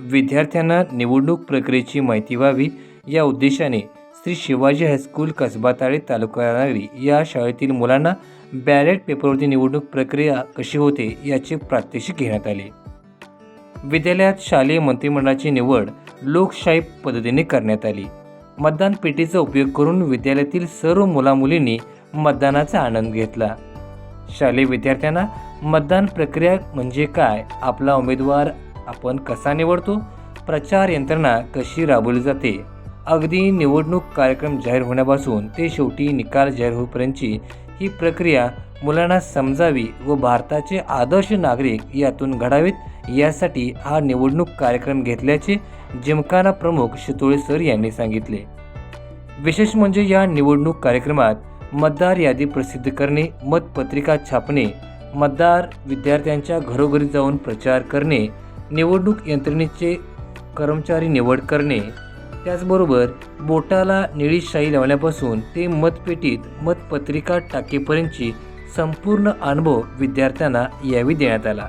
विद्यार्थ्यांना निवडणूक प्रक्रियेची माहिती व्हावी या उद्देशाने श्री शिवाजी हायस्कूल कसबाताळे तालुका राणारी या शाळेतील मुलांना बॅलेट पेपरवरती निवडणूक प्रक्रिया कशी होते याचे प्रात्यक्षिक घेण्यात आले. विद्यालयात शालेय मंत्रिमंडळाची निवड लोकशाही पद्धतीने करण्यात आली. मतदान पेटीचा उपयोग करून विद्यालयातील सर्व मुलामुलींनी मतदानाचा आनंद घेतला. शालेय विद्यार्थ्यांना मतदान प्रक्रिया म्हणजे काय आपला उमेदवार आपण कसा निवडतो प्रचार यंत्रणा कशी राबवली जाते अगदी निवडणूक कार्यक्रम जाहीर होण्यापासून ते शेवटी निकाल जाहीर होईपर्यंतची ही प्रक्रिया मुलांना समजावी व भारताचे आदर्श नागरिक यातून घडावेत यासाठी हा निवडणूक कार्यक्रम घेतल्याचे जिमखाना प्रमुख शितोळे सर यांनी सांगितले. विशेष म्हणजे या निवडणूक कार्यक्रमात मतदार यादी प्रसिद्ध करणे मतपत्रिका छापणे मतदार विद्यार्थ्यांच्या घरोघरी जाऊन प्रचार करणे निवडणूक यंत्रणेचे कर्मचारी निवड करणे. त्याचबरोबर बोटाला निळी शाई लावण्यापासून ते मतपेटीत मतपत्रिका टाकेपर्यंतची संपूर्ण अनुभव विद्यार्थ्यांना यावेळी देण्यात आला.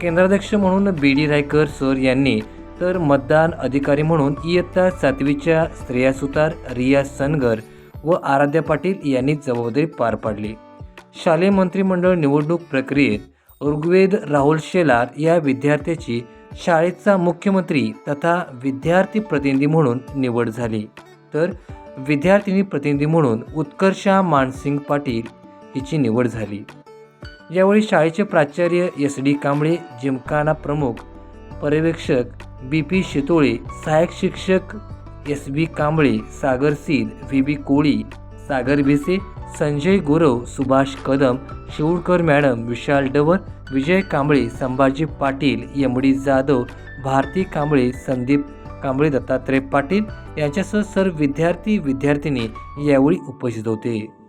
केंद्राध्यक्ष म्हणून बी डी रायकर सर यांनी तर मतदान अधिकारी म्हणून इयत्ता सातवीच्या श्रेया सुतार रिया सनगर व आराध्या पाटील यांनी जबाबदारी पार पाडली. शालेय मंत्रिमंडळ निवडणूक प्रक्रियेत ऋग्वेद राहुल शेलार या विद्यार्थ्याची शाळेचा मुख्यमंत्री तथा विद्यार्थी प्रतिनिधी म्हणून निवड झाली. तर विद्यार्थिनी प्रतिनिधी म्हणून उत्कर्षा मानसिंग पाटील हिची निवड झाली. यावेळी शाळेचे प्राचार्य एस डी कांबळे जिमखाना प्रमुख पर्यवेक्षक बी पी शितोळे सहाय्यक शिक्षक S B Kamble Sagar सीद V B Koli Sagar Bhise Sanjay Gurav Subhash Kadam Shivadkar madam Vishal Dawar Vijay Kamble Sambhaji Patil MD Jadhav Bharati Kamble Sandeep Kamble Dattatray Patil यांच्यासह सर्व विद्यार्थी विद्यार्थिनी यावेळी उपस्थित होते.